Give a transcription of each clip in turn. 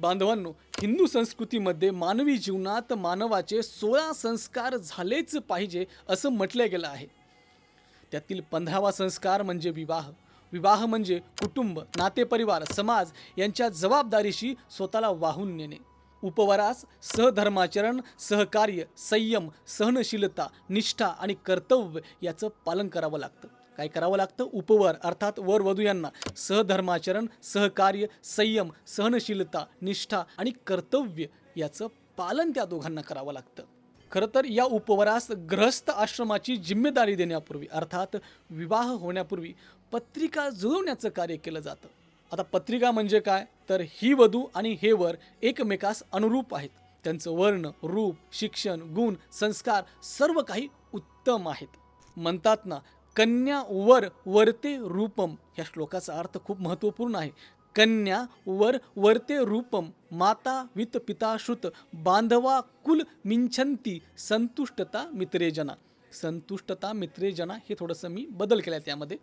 बांधवांनो हिंदू संस्कृतीमध्ये मानवी जीवनात मानवाचे सोळा संस्कार झालेच पाहिजे असं म्हटलं गेलं आहे. त्यातील पंधरावा संस्कार म्हणजे विवाह. विवाह म्हणजे कुटुंब नातेपरिवार समाज यांच्या जबाबदारीशी स्वतःला वाहून नेणे. उपवारास सहधर्माचरण सहकार्य संयम सहनशीलता निष्ठा आणि कर्तव्य याचं पालन करावं लागतं. काय करावं लागतं? उपवर अर्थात वर वधू यांना. सहधर्माचरण सहकार्य संयम सहनशीलता निष्ठा आणि कर्तव्य याचं पालन त्या दोघांना करावं लागतं. खरं तर या उपवरास ग्रहस्थ आश्रमाची जिम्मेदारी देण्यापूर्वी अर्थात विवाह होण्यापूर्वी पत्रिका जुळवण्याचं कार्य केलं जातं. आता पत्रिका म्हणजे काय? तर ही वधू आणि हे वर एकमेकास अनुरूप आहेत. त्यांचं वर्ण रूप शिक्षण गुण संस्कार सर्व काही उत्तम आहेत. म्हणतात ना कन्या वर वरते रूपम. या श्लोकाचा अर्थ खूप महत्त्वपूर्ण आहे. कन्या वर वरते रूपम. माता वित पिताश्रुत बांधवा कुल मिंछंती. संतुष्टता मित्रेजना. संतुष्टता मित्रेजना हे थोडंसं मी बदल केला त्यामध्ये.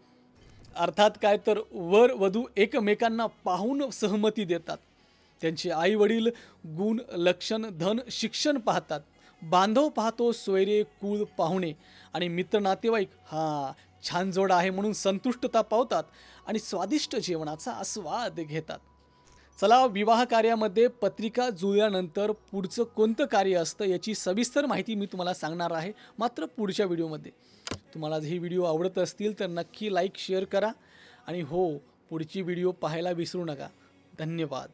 अर्थात काय तर वर वधू एकमेकांना पाहून सहमती देतात. त्यांचे आई वडील गुण लक्षण धन शिक्षण पाहतात. बांधव पाहतो सोयरे कुळ पाहुणे आणि मित्र नातेवाईक. हा छान जोड आहे म्हणून संतुष्टता पावतात आणि स्वादिष्ट जेवणाचा आस्वाद घेतात. चला विवाह कार्यामध्ये पत्रिका जुळल्यानंतर पुढचं कोणतं कार्य असतं याची सविस्तर माहिती मी तुम्हाला सांगणार आहे मात्र पुढच्या व्हिडिओमध्ये. तुम्हाला ही व्हिडिओ आवडत असतील तर नक्की लाईक शेअर करा आणि हो पुढची व्हिडिओ पाहायला विसरू नका. धन्यवाद.